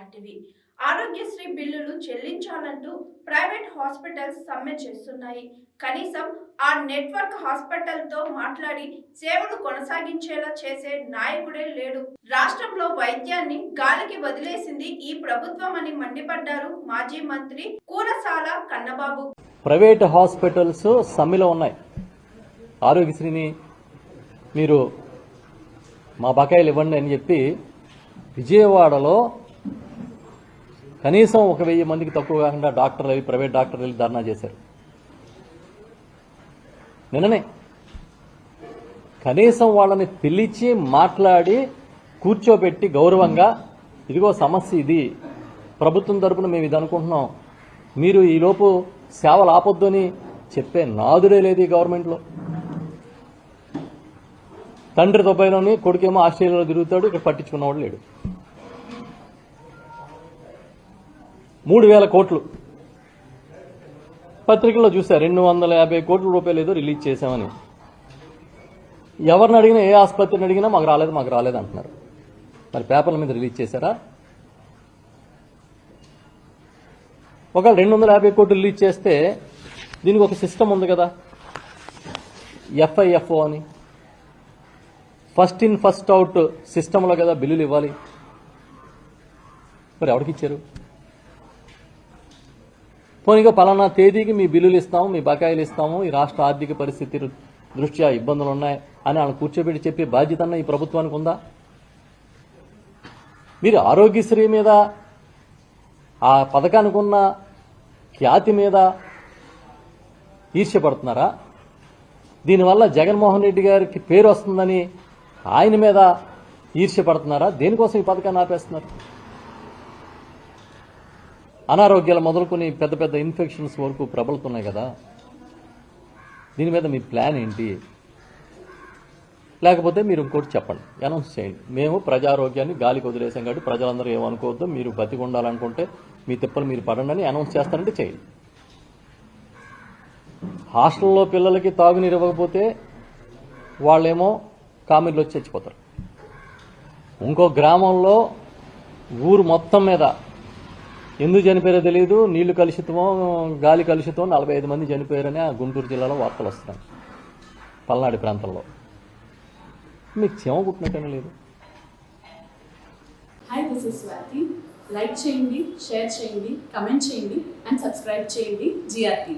లాంటివి. ఆరోగ్యశ్రీ బిల్లులు చెల్లించాలంటూ private hospitals సమ్మె చేస్తున్నాయి. కనీసం ఆ నెట్వర్క్ హాస్పిటల్తో మాట్లాడి సేవలు కొనసాగించేలా చేసే నాయకుడే లేడు. రాష్ట్రంలో వైద్యాన్ని గాలికి వదిలేసింది ఈ ప్రభుత్వం అని మండిపడ్డారు మాజీ మంత్రి కూరసాల కన్నబాబు. ప్రైవేట్ హాస్పిటల్స్ సమ్మెలో ఉన్నాయి. ఆరోగ్యశ్రీని మీరు మా బకాయిలు ఇవ్వండి అని చెప్పి విజయవాడలో కనీసం ఒక వెయ్యి మందికి తక్కువ కాకుండా డాక్టర్లు అవి ప్రైవేట్ డాక్టర్లు వెళ్ళి ధర్నా చేశారు. నిన్ననే. కనీసం వాళ్ళని పిలిచి మాట్లాడి కూర్చోబెట్టి గౌరవంగా ఇదిగో సమస్య ఇది ప్రభుత్వం తరపున మేము ఇది అనుకుంటున్నాం మీరు ఈలోపు సేవలు ఆపొద్దు అని చెప్పే నాదుడే లేదు ఈ గవర్నమెంట్లో. తండ్రి దుబాయ్లోని కొడుకేమో ఆస్ట్రేలియాలో తిరుగుతాడు ఇక్కడ పట్టించుకున్నవాడు లేడు. మూడు వేల కోట్లు. పత్రికల్లో చూశారు రెండు వందల యాభై కోట్ల రూపాయలు ఏదో రిలీజ్ చేశామని. ఎవరిని అడిగినా ఏ ఆసుపత్రిని అడిగినా మాకు రాలేదు మాకు రాలేదు అంటున్నారు. మరి పేపర్ల మీద రిలీజ్ చేశారా? ఒకవేళ రెండు వందల యాభై కోట్లు రిలీజ్ చేస్తే దీనికి ఒక సిస్టమ్ ఉంది కదా. ఎఫ్ఐఎఫ్ఓ అని. ఫస్ట్ ఇన్ ఫస్ట్ అవుట్ సిస్టంలో కదా బిల్లులు ఇవ్వాలి. మరి ఎవరికి ఇచ్చారు? పోనీగా పలానా తేదీకి మీ బిల్లులు ఇస్తాము మీ బకాయిలు ఇస్తాము ఈ రాష్ట్ర ఆర్థిక పరిస్థితి దృష్ట్యా ఇబ్బందులు ఉన్నాయి అని ఆయన కూర్చోబెట్టి చెప్పే బాధ్యత ఈ ప్రభుత్వానికి ఉందా? మీరు ఆరోగ్యశ్రీ మీద ఆ పథకానికి ఉన్న ఖ్యాతి మీద ఈర్ష్యపడుతున్నారా? దీనివల్ల జగన్మోహన్ రెడ్డి గారికి పేరు వస్తుందని ఆయన మీద ఈర్ష్యపడుతున్నారా? దేనికోసం ఈ పథకాన్ని ఆపేస్తున్నారు? అనారోగ్యాలు మొదలుకొని పెద్ద పెద్ద ఇన్ఫెక్షన్స్ వరకు ప్రబలుతున్నాయి కదా. దీని మీద మీ ప్లాన్ ఏంటి? లేకపోతే మీరు ఇంకోటి చెప్పండి. అనౌన్స్ చేయండి. మేము ప్రజారోగ్యాన్ని గాలికి వదిలేసాం కాబట్టి ప్రజలందరూ ఏమనుకోవద్దు. మీరు బతికి ఉండాలనుకుంటే మీ తిప్పలు మీరు పడండి అని అనౌన్స్ చేస్తారంటే చేయండి. హాస్టల్లో పిల్లలకి తాగునీరు ఇవ్వకపోతే వాళ్ళేమో కామెర్లు వచ్చి చచ్చిపోతారు. ఇంకో గ్రామంలో ఊరు మొత్తం మీద ఎందుకు చనిపోయారో తెలియదు నీళ్ళు కలుషితమో గాలి కలుషితమో నలభై ఐదు మంది చనిపోయారని ఆ గుంటూరు జిల్లాలో వార్తలు వస్తున్నాయి. పల్నాడు ప్రాంతంలో. మీకు చెమ కుట్టినట్టనే లేదు. Hi this is Swathi like చేయండి షేర్ చేయండి కమెంట్ చేయండి అండ్ సబ్స్క్రైబ్ చేయండి జిఆర్టీ